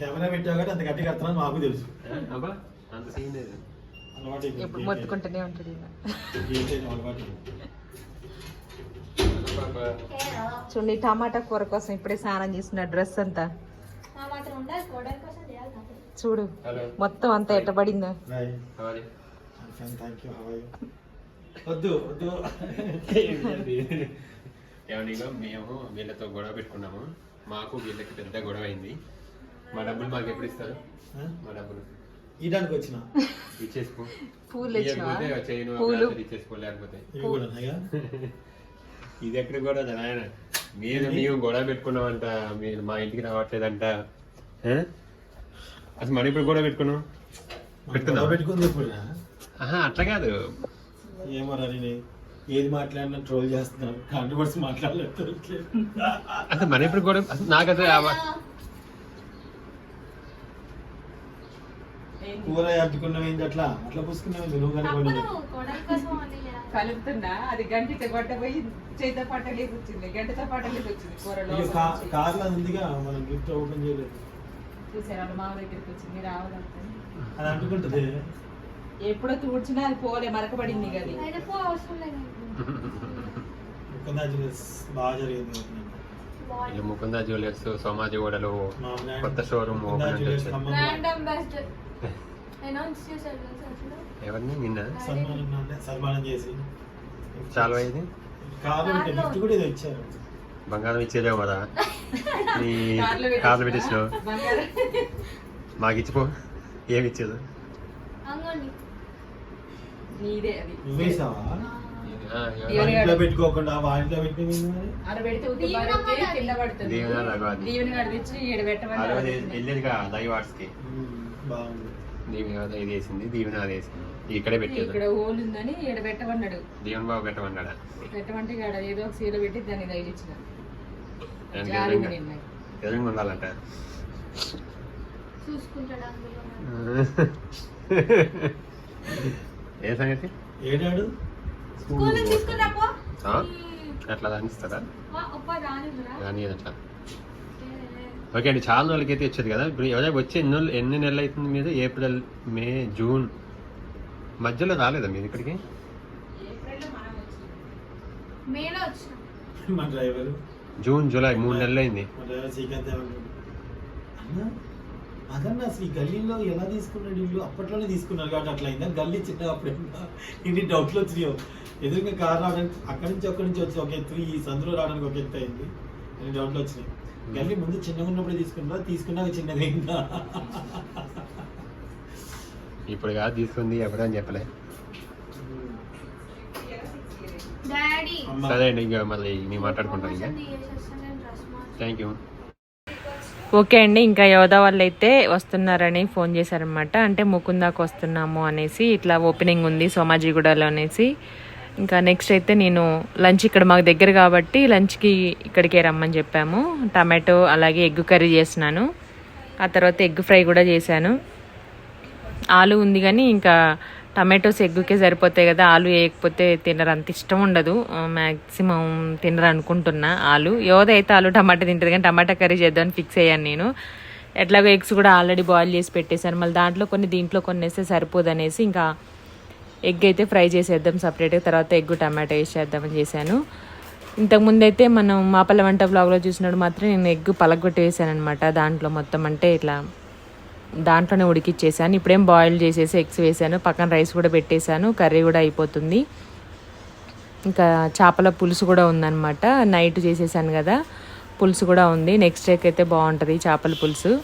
Camera పెట్టావు కాబట్టి అంత గట్టిగా కడుతున్నాను మాకు తెలుసు. అబ్బా అంత సీన్ లేదు. అలవాటు అయిపోయింది. ఎప్పుడు మొత్తుకుంటూనే ఉంటాడు అలవాటు. చూడండి టమాటా కూర కోసం ఇప్పుడే స్నానం చేసిన డ్రెస్ అంతా. ఆ మాత్రం ఉండాలి కోడలి కోసం చేయాలి నాకు చూడు మొత్తం అంతా ఎట్టబడిందో? వద్దు వద్దు. మేము వీళ్ళతో గొడవ పెట్టుకున్నాము. మాకు వీళ్ళకి పెద్ద గొడవ అయింది మా డబ్బులు మాకు ఎప్పుడు ఇస్తారు? మా డబ్బులు. ఈడానికి వచ్చిన? ఇచ్చేసుకో. పూలు చేయను పూలు. ఇచ్చేసుకో లేకపోతే. ఇవి కూడా ఉన్నాయా? ఇది ఎక్కడ గొడవ నాయన? మీరు మేము గొడవ పెట్టుకున్నామంట మీరు మా ఇంటికి రావట్లేదంట. ఆ? అసలు మనం ఇప్పుడు గొడవ పెట్టుకున్నాం? పెట్టుకుందాం. పెట్టుకుంది ఆహా అట్లా కాదు. ఏమో రా నేను ఏది మాట్లాడినా ట్రోల్ చేస్తున్నాను. కాంట్రవర్సీ మాట్లాడలేదు. అసలు మన ఇప్పుడు గొడవ అసలు నాకు అసలు ఆ- కూర అడ్డుకున్నావు ఏంటి అట్లా? అట్లా పూసుకున్నావు నువ్వు అని కలుపుతున్నా. అది గంట గొడ్డ పోయి చేత పట్టలేసి వచ్చింది గంటతో వచ్చింది కూరలో. ఉందిగా మనం గిఫ్ట్ ఓపెన్ చేయలేదు. చూసారు మామ దగ్గరికి వచ్చింది రావద్దు అది అంటుకుంటుంది. ఎప్పుడో తూడ్చినా అది పోలే మరకబడింది కదా అయితే పో అవసరం లేదు ముకుందా జ్యువెలర్స్ బాగా జరిగింది ముకుందా జ్యువెలర్స్ సోమాజి brand కొత్త షోరూమ్ ఓపెన్ జ్యువెలర్స్ చేశారు. అనౌన్స్ చేశారు ఎవరిని? నిన్న? సన్మానం చేసి. చాలా గిఫ్ట్ కూడా ఏదో ఇచ్చారు బంగారం ఇచ్చేదేమో కదా? నీ కార్లో పెట్టేసినా? కార్లు పెట్టేసినావు. మాకు ఇచ్చిపో. ఏమి ఇచ్చేది? కాదు. పెట్టుకోకుండా వాటిలో ఉత్తి దీవెన అమ్మది. కింద దీవెన పెట్టమని లైవ్ ఆర్ట్స్కి ఉమ్, బాగుంది. దీవెన ఇది వేసింది దీవెన అది వేసింది. ఇక్కడే పెట్టేది. ఇక్కడ హోల్ ఉందని ఈడ పెట్టమన్నాడు. దీవెన బాబు పెట్టమన్నాడా? పెట్టమంటే ఈడ ఏదో ఒక సీల పెట్టి దాన్ని తగిలిచ్చిన ఎదురుగా- ఉండాలంట. చూసుకుంటాడు అందులో ఏ సంగతి? ఏడాడు? అట్లా రానిరా కానీ అట్లా ఓకే అండి చాలా రోజులకి అయితే వచ్చేది కదా? ఇప్పుడు ఎవరైనా వచ్చి ఎన్ని ఎన్ని నెలలు అవుతుంది మీరు ఏప్రిల్ మే జూన్? మధ్యలో రాలేదా మీరు ఇక్కడికి? జూన్ జూలై మూడు నెలలు అయింది. మా డ్రైవర్ శ్రీకాంత్ ఏమన్నాడు అన్న అదన్న అసలు ఈ గల్లీలో ఎలా తీసుకున్నాడు ఇల్లు అప్పట్లోనే తీసుకున్నారు కాబట్టి అట్లా అయిందా? గల్లీ చిన్నగా అప్పుడు ఇన్ని డౌట్లు వచ్చినాయో? ఎదురుగా కార్ రావడానికి అక్కడి నుంచి అక్కడి నుంచి వచ్చి ఒక ఎత్తు ఈ సందులో రావడానికి ఒక ఎత్తు అయింది. అన్ని డౌట్లు వచ్చినాయి. గల్లీ ముందు చిన్నగా ఉన్నప్పుడే తీసుకున్నారా తీసుకున్నాక చిన్నగా అయిందా? ఇప్పుడు కాదు తీసుకుంది ఎవరని చెప్పలే. సరే అండి ఇంకా మళ్ళీ మేము మాట్లాడుకుంటాం ఇంకా. Thank you. ఓకే అండి ఇంకా యోధా వాళ్ళు అయితే వస్తున్నారని ఫోన్ చేశారనమాట అంటే ముకుందాకు వస్తున్నాము అనేసి ఇట్లా ఓపెనింగ్ ఉంది సోమాజిగూడలో అనేసి. ఇంకా నెక్స్ట్ అయితే నేను లంచ్ ఇక్కడ మాకు దగ్గర కాబట్టి లంచ్కి ఇక్కడికే రమ్మని చెప్పాము. టమాటో అలాగే ఎగ్ కర్రీ చేసినాను. ఆ తర్వాత ఎగ్ ఫ్రై కూడా చేశాను. ఆలు ఉంది కానీ ఇంకా టమాటోస్ ఎగ్గుకే సరిపోతాయి కదా ఆలు వేయకపోతే తినరు. అంత ఇష్టం ఉండదు. మ్యాక్సిమం తినరు అనుకుంటున్నా ఆలు. యోధ అయితే ఆలు టమాటా తింటుంది కానీ టమాటా కర్రీ చేద్దామని ఫిక్స్ అయ్యాను నేను. ఎట్లాగో ఎగ్స్ కూడా ఆల్రెడీ బాయిల్ చేసి పెట్టేశాను. మళ్ళీ దాంట్లో కొన్ని దీంట్లో కొన్ని వేస్తే సరిపోదు అనేసి ఇంకా ఎగ్ అయితే ఫ్రై చేసేద్దాం సపరేట్గా తర్వాత ఎగ్ టమాటో వేసేద్దామని చేశాను. ఇంతకుముందు అయితే మనం మాపల్ల వంట బ్లాగ్లో చూసినప్పుడు మాత్రం నేను ఎగ్ పలగొట్టి వేసాను అనమాట దాంట్లో మొత్తం అంటే ఇట్లా దాంట్లోనే ఉడికిచ్చేసాను. ఇప్పుడేం బాయిల్ చేసేసి ఎగ్స్ వేసాను. పక్కన రైస్ కూడా పెట్టేశాను. కర్రీ కూడా అయిపోతుంది. ఇంకా చేపల పులుసు కూడా ఉందన్నమాట. నైట్ చేసేసాను కదా. పులుసు కూడా ఉంది. నెక్స్ట్ డేకి అయితే బాగుంటుంది చేపల పులుసు.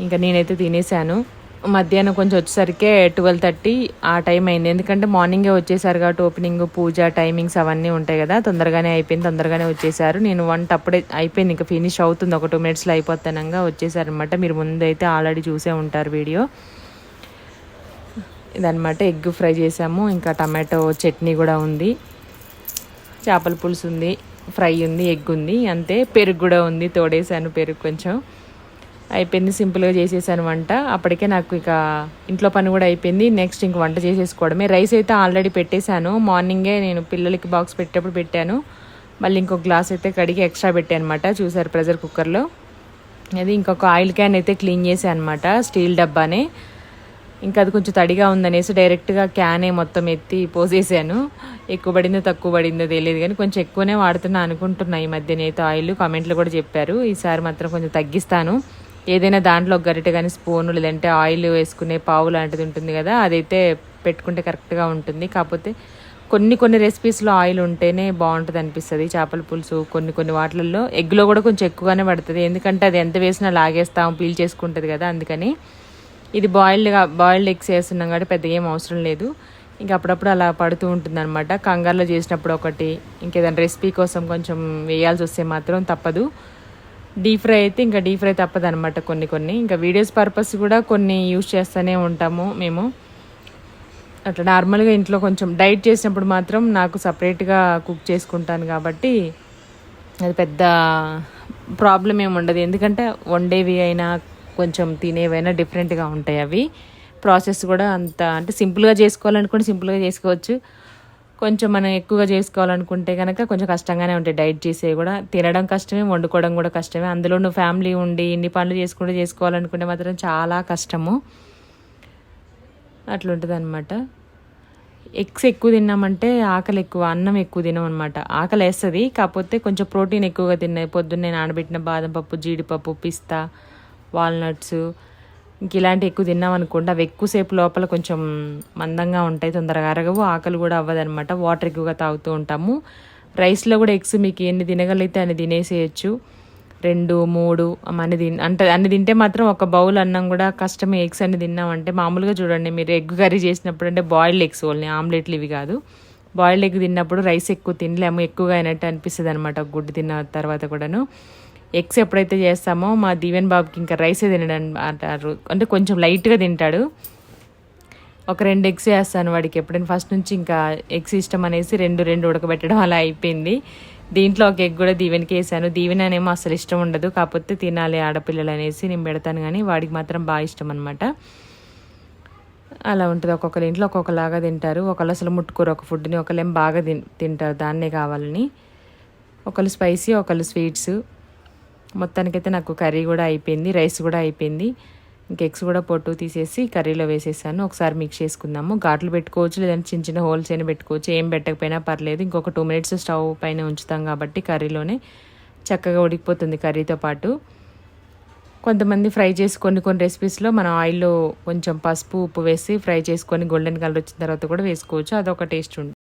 ఇంకా నేనైతే తినేసాను. మధ్యాహ్నం కొంచెం వచ్చేసరికి ట్వెల్వ్ థర్టీ ఆ టైం అయింది. ఎందుకంటే మార్నింగే వచ్చేసారు కాబట్టి ఓపెనింగ్ పూజ టైమింగ్స్ అవన్నీ ఉంటాయి కదా. తొందరగానే అయిపోయింది తొందరగానే వచ్చేసారు. నేను వంట అప్పుడే అయిపోయింది ఇంకా ఫినిష్ అవుతుంది. ఒక టూ మినిట్స్లో అయిపోతానంగా వచ్చేసారనమాట మీరు ముందైతే ఆల్రెడీ చూసే ఉంటారు వీడియో ఇదనమాట ఎగ్ ఫ్రై చేసాము. ఇంకా టమాటో చట్నీ కూడా ఉంది. చేపల పులుసు ఉంది ఫ్రై ఉంది ఎగ్ ఉంది. అంతే పెరుగు కూడా ఉంది. తోడేసాను పెరుగు కొంచెం. అయిపోయింది సింపుల్గా చేసేసాను వంట. అప్పటికే నాకు ఇక ఇంట్లో పని కూడా అయిపోయింది. నెక్స్ట్ ఇంక వంట చేసేసుకోవడమే. రైస్ అయితే ఆల్రెడీ పెట్టేశాను. మార్నింగే నేను పిల్లలకి బాక్స్ పెట్టేటప్పుడు పెట్టాను. మళ్ళీ ఇంకో గ్లాస్ అయితే కడిగి ఎక్స్ట్రా పెట్టాను అనమాట చూసారు ప్రెషర్ కుక్కర్లో. అది ఇంకొక ఆయిల్ క్యాన్ అయితే క్లీన్ చేశాను అనమాట స్టీల్ డబ్బానే. ఇంకా అది కొంచెం తడిగా ఉందనేసి డైరెక్ట్గా క్యానే మొత్తం ఎత్తి పోసేసాను. ఎక్కువ పడిందో తక్కువ పడిందో తెలియదు కానీ కొంచెం ఎక్కువనే వాడుతున్నా అనుకుంటున్నా ఈ మధ్యనైతే ఆయిల్ కామెంట్లు కూడా చెప్పారు. ఈసారి మాత్రం కొంచెం తగ్గిస్తాను. ఏదైనా దాంట్లో ఒక గరిటె కానీ స్పూన్ లేదంటే ఆయిల్ వేసుకునే పావు లాంటిది ఉంటుంది కదా అదైతే పెట్టుకుంటే కరెక్ట్గా ఉంటుంది. కాకపోతే కొన్ని కొన్ని రెసిపీస్లో ఆయిల్ ఉంటేనే బాగుంటుంది అనిపిస్తుంది. చేపల పులుసు కొన్ని కొన్ని వాటిల్లో ఎగ్లో కూడా కొంచెం ఎక్కువగానే పడుతుంది. ఎందుకంటే అది ఎంత వేసినా లాగేస్తాం పీల్ చేసుకుంటుంది కదా అందుకని ఇది బాయిల్డ్గా బాయిల్డ్ ఎగ్స్ వేస్తున్నాం కాబట్టి పెద్దగా ఏం అవసరం లేదు. ఇంకా అప్పుడప్పుడు అలా పడుతూ ఉంటుంది అనమాట కంగారులో చేసినప్పుడు ఒకటి ఇంకేదైనా రెసిపీ కోసం కొంచెం వేయాల్సి వస్తే మాత్రం తప్పదు. డీప్ ఫ్రై అయితే ఇంకా డీప్ ఫ్రై తప్పదనమాట కొన్ని కొన్ని. ఇంకా వీడియోస్ పర్పస్ కూడా కొన్ని యూజ్ చేస్తూనే ఉంటాము మేము. అట్లా నార్మల్గా ఇంట్లో కొంచెం డైట్ చేసినప్పుడు మాత్రం నాకు సపరేట్గా కుక్ చేసుకుంటాను కాబట్టి అది పెద్ద ప్రాబ్లం ఏమి ఉండదు. ఎందుకంటే వండేవి అయినా కొంచెం తినేవైనా డిఫరెంట్గా ఉంటాయి అవి. ప్రాసెస్ కూడా అంత అంటే సింపుల్గా చేసుకోవాలనుకుంటే సింపుల్గా చేసుకోవచ్చు. కొంచెం మనం ఎక్కువగా చేసుకోవాలనుకుంటే కనుక కొంచెం కష్టంగానే ఉంటాయి. డైట్ చేసేవి కూడా తినడం కష్టమే వండుకోవడం కూడా కష్టమే. అందులో నువ్వు ఫ్యామిలీ ఉండి ఇన్ని పనులు చేసుకుంటూ చేసుకోవాలనుకుంటే మాత్రం చాలా కష్టము. అట్లుంటుంది అనమాట ఎగ్స్ ఎక్కువ తిన్నామంటే ఆకలి ఎక్కువ అన్నం ఎక్కువ తినం అనమాట ఆకలి వేస్తుంది కాకపోతే కొంచెం ప్రోటీన్ ఎక్కువగా తిన్నాయి పొద్దున్నే నానబెట్టిన బాదం పప్పు జీడిపప్పు పిస్తా వాల్నట్స్ ఇంక ఇలాంటి ఎక్కువ తిన్నాం అనుకోండి అవి ఎక్కువసేపు లోపల కొంచెం మందంగా ఉంటాయి తొందరగా అరగవు. ఆకలి కూడా అవ్వదనమాట వాటర్ ఎక్కువగా తాగుతూ ఉంటాము. రైస్లో కూడా ఎగ్స్ మీకు ఎన్ని తినగలిగితే అన్ని తినేసేయచ్చు. రెండు మూడు అన్ని తిన్ అంటే అన్ని తింటే మాత్రం ఒక బౌల్ అన్నం కూడా కష్టమే. ఎగ్స్ అన్ని తిన్నామంటే మామూలుగా చూడండి మీరు ఎగ్ కర్రీ చేసినప్పుడు అంటే బాయిల్డ్ ఎగ్స్ ఓన్లీ ఆమ్లెట్లు ఇవి కాదు. బాయిల్డ్ ఎగ్ తిన్నప్పుడు రైస్ ఎక్కువ తినలేము ఎక్కువగా అయినట్టు అనిపిస్తుంది అనమాట గుడ్డు తిన్న తర్వాత కూడాను. ఎగ్స్ ఎప్పుడైతే చేస్తామో మా దీవెన్ బాబుకి ఇంకా రైసే తినడం అంటారు. అంటే కొంచెం లైట్గా తింటాడు. ఒక రెండు ఎగ్స్ వేస్తాను వాడికి. ఎప్పుడైనా ఫస్ట్ నుంచి ఇంకా ఎగ్స్ ఇష్టం అనేసి రెండు రెండు ఉడకబెట్టడం అలా అయిపోయింది. దీంట్లో ఒక ఎగ్ కూడా దీవెన్కి వేసాను. దీవెన అనేమో అసలు ఇష్టం ఉండదు. కాకపోతే తినాలి ఆడపిల్లలు అనేసి నేను పెడతాను. కానీ వాడికి మాత్రం బాగా ఇష్టం అనమాట అలా ఉంటుంది. ఒక్కొక్కరి ఇంట్లో ఒక్కొక్కలాగా తింటారు. ఒకళ్ళు అసలు ముట్టుకోరు ఒక ఫుడ్ని. ఒకళ్ళేం బాగా తింటారు. దాన్నే కావాలని. ఒకళ్ళు స్పైసీ ఒకళ్ళు స్వీట్స్. మొత్తానికైతే నాకు కర్రీ కూడా అయిపోయింది రైస్ కూడా అయిపోయింది. ఇంక ఎగ్స్ కూడా పొట్టు తీసేసి కర్రీలో వేసేసాను. ఒకసారి మిక్స్ చేసుకుందాము. ఘాట్లు పెట్టుకోవచ్చు లేదంటే చిన్న చిన్న హోల్స్ అయినా పెట్టుకోవచ్చు. ఏం పెట్టకపోయినా పర్లేదు. ఇంకొక టూ మినిట్స్ స్టవ్ పైన ఉంచుతాం కాబట్టి కర్రీలోనే చక్కగా ఉడికిపోతుంది కర్రీతో పాటు. కొంతమంది ఫ్రై చేసి కొన్ని కొన్ని రెసిపీస్లో మనం ఆయిల్లో కొంచెం పసుపు ఉప్పు వేసి ఫ్రై చేసుకొని గోల్డెన్ కలర్ వచ్చిన తర్వాత కూడా వేసుకోవచ్చు. అదొక టేస్ట్ ఉంటుంది.